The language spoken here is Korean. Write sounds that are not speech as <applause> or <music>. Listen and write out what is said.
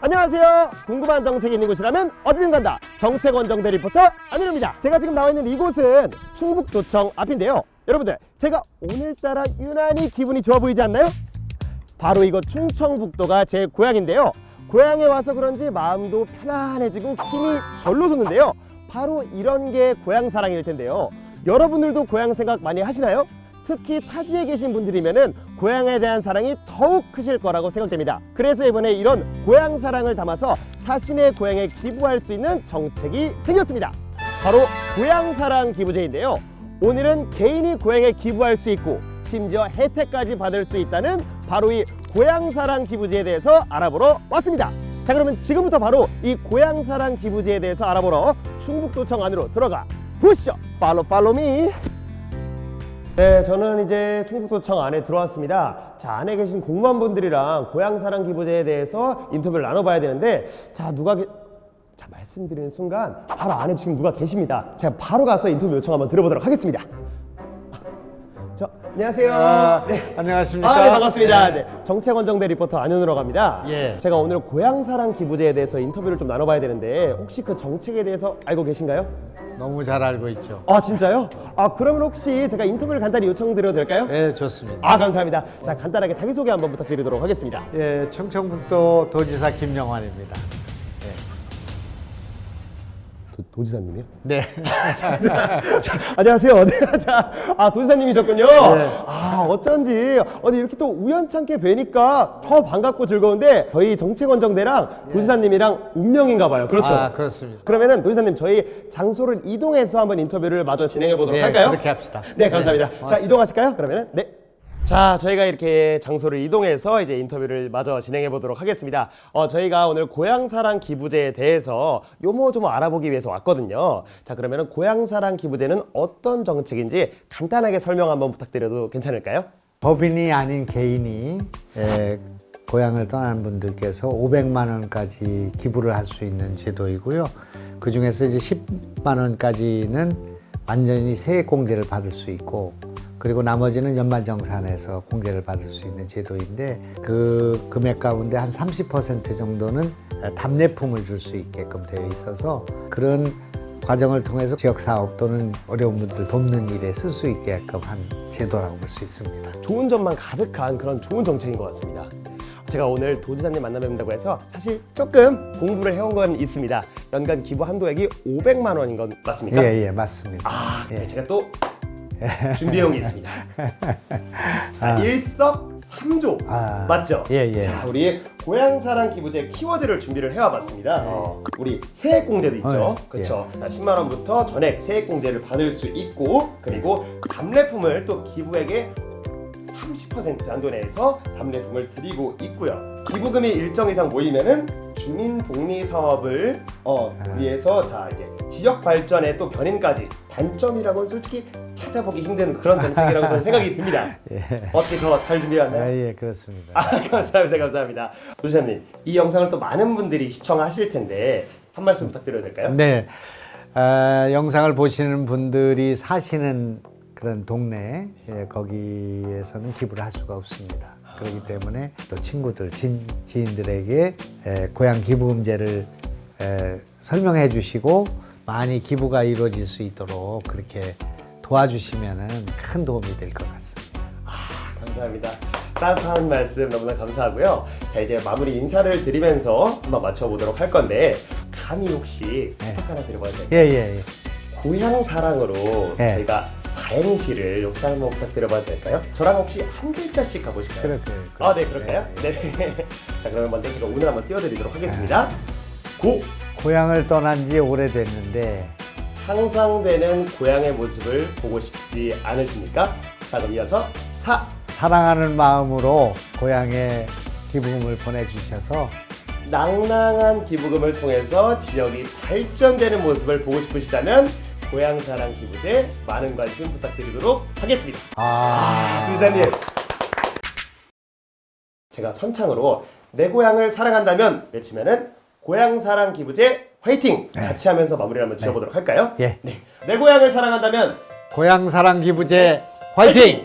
안녕하세요. 궁금한 정책이 있는 곳이라면 어디든 간다. 정책 원정대 리포터 안윤입니다. 제가 지금 나와 있는 이곳은 충북도청 앞인데요. 여러분들, 제가 오늘따라 유난히 기분이 좋아 보이지 않나요? 바로 이곳 충청북도가 제 고향인데요. 고향에 와서 그런지 마음도 편안해지고 힘이 절로 솟는데요. 바로 이런 게 고향 사랑일 텐데요. 여러분들도 고향 생각 많이 하시나요? 특히 타지에 계신 분들이면은 고향에 대한 사랑이 더욱 크실 거라고 생각됩니다. 그래서 이번에 이런 고향 사랑을 담아서 자신의 고향에 기부할 수 있는 정책이 생겼습니다. 바로 고향 사랑 기부제인데요. 오늘은 개인이 고향에 기부할 수 있고 심지어 혜택까지 받을 수 있다는 바로 이 고향 사랑 기부제에 대해서 알아보러 왔습니다. 자 그러면 지금부터 바로 이 고향 사랑 기부제에 대해서 알아보러 충북도청 안으로 들어가 보시죠. 팔로 팔로미. 네, 저는 이제 충북도청 안에 들어왔습니다. 자, 안에 계신 공무원분들이랑 고향사랑 기부제에 대해서 인터뷰를 나눠봐야 되는데, 자, 누가 계... 자, 말씀드리는 순간 바로 안에 지금 누가 계십니다. 제가 바로 가서 인터뷰 요청 한번 들어보도록 하겠습니다. 저, 안녕하세요. 아, 네. 안녕하십니까? 아, 네, 반갑습니다. 네. 네. 정책원정대 리포터 안현우로 갑니다. 예. 제가 오늘 고향사랑 기부제에 대해서 인터뷰를 좀 나눠봐야 되는데, 혹시 그 정책에 대해서 알고 계신가요? 너무 잘 알고 있죠. 아, 진짜요? 아, 그러면 혹시 제가 인터뷰를 간단히 요청드려도 될까요? 네, 좋습니다. 아 감사합니다. 자 간단하게 자기소개 한번 부탁드리도록 하겠습니다. 예, 충청북도 도지사 김영환입니다. 도, 지사님이요 네. <laughs> 안녕하세요. 네, 자, 아 도지사님이셨군요. 네. 아 어쩐지 어디 이렇게 또 우연찮게 뵈니까 더 반갑고 즐거운데 저희 정책원정대랑 도지사님이랑 운명인가 봐요. 그렇죠. 아, 그렇습니다. 그러면은 도지사님 저희 장소를 이동해서 한번 인터뷰를 마저 진행해 보도록 네, 할까요? 그렇게 합시다. 네, 감사합니다. 네, 자, 고맙습니다. 이동하실까요? 그러면은 네. 자, 저희가 이렇게 장소를 이동해서 이제 인터뷰를 마저 진행해 보도록 하겠습니다. 어, 저희가 오늘 고향사랑 기부제에 대해서 요모조모 알아보기 위해서 왔거든요. 자, 그러면은 고향사랑 기부제는 어떤 정책인지 간단하게 설명 한번 부탁드려도 괜찮을까요? 법인이 아닌 개인이 에, 고향을 떠난 분들께서 500만 원까지 기부를 할 수 있는 제도이고요. 그 중에서 이제 10만 원까지는 완전히 세액 공제를 받을 수 있고 그리고 나머지는 연말정산에서 공제를 받을 수 있는 제도인데 그 금액 가운데 한 30% 정도는 답례품을 줄 수 있게끔 되어 있어서 그런 과정을 통해서 지역 사업 또는 어려운 분들 돕는 일에 쓸 수 있게끔 한 제도라고 볼 수 있습니다. 좋은 점만 가득한 그런 좋은 정책인 것 같습니다. 제가 오늘 도지사님 만나뵙는다고 해서 사실 조금 공부를 해온 건 있습니다. 연간 기부 한도액이 500만 원인 건 맞습니까? 예, 예, 맞습니다. 아, 네, 제가 또 준비해온 게 있습니다. 자, 일석 삼조 아, 맞죠? 예, 예. 자, 우리 고향사랑 기부제 키워드를 준비를 해와봤습니다. 어, 우리 세액공제도 있죠. 어, 예. 그렇죠. 자, 10만 원부터 전액 세액공제를 받을 수 있고 그리고 답례품을 또 기부액의 30% 한도 내에서 답례품을 드리고 있고요. 기부금이 일정 이상 모이면은 주민 복리 사업을 어, 아. 위해서 자 이제 지역 발전에 또 견인까지 단점이라고는 솔직히 찾아보기 힘든 그런 정책이라고 저는 생각이 듭니다. <laughs> 예. 어떻게 저 잘 준비해왔나요? 아, 예, 그렇습니다. 아, 감사합니다, 감사합니다. 도지사님, 이 영상을 또 많은 분들이 시청하실 텐데 한 말씀 부탁드려도 될까요? 네, 아, 영상을 보시는 분들이 사시는 그런 동네 예, 거기에서는 기부를 할 수가 없습니다. 그렇기 때문에 또 친구들, 진, 지인들에게 에, 고향 기부금제를 에, 설명해 주시고 많이 기부가 이루어질 수 있도록 그렇게 도와주시면 큰 도움이 될 것 같습니다. 감사합니다. 따뜻한 말씀 너무나 감사하고요. 자 이제 마무리 인사를 드리면서 한번 맞춰보도록 할 건데 감히 혹시 네. 부탁 하나 드려봐도 될까요? 예, 예, 예. 고향 사랑으로 네. 저희가 사행시를 혹시 한번 부탁드려봐도 될까요? 저랑 혹시 한 글자씩 가보실까요? 그래, 그래, 그래. 아, 네, 그럴까요? 네. <laughs> 자, 그러면 먼저 제가 오늘 한번 띄워드리도록 하겠습니다. 고! 고향을 떠난 지 오래됐는데 항상 되는 고향의 모습을 보고 싶지 않으십니까? 자, 그럼 이어서 사! 사랑하는 마음으로 고향에 기부금을 보내주셔서 낭낭한 기부금을 통해서 지역이 발전되는 모습을 보고 싶으시다면 고향사랑 기부제 많은 관심 부탁드리도록 하겠습니다. 아, 주사님 제가 선창으로 내 고향을 사랑한다면 외치면은 고향사랑 기부제 화이팅 같이 하면서 마무리를 한번 지어보도록 할까요? 예. 네. 내 고향을 사랑한다면 고향 사랑 기부제 화이팅!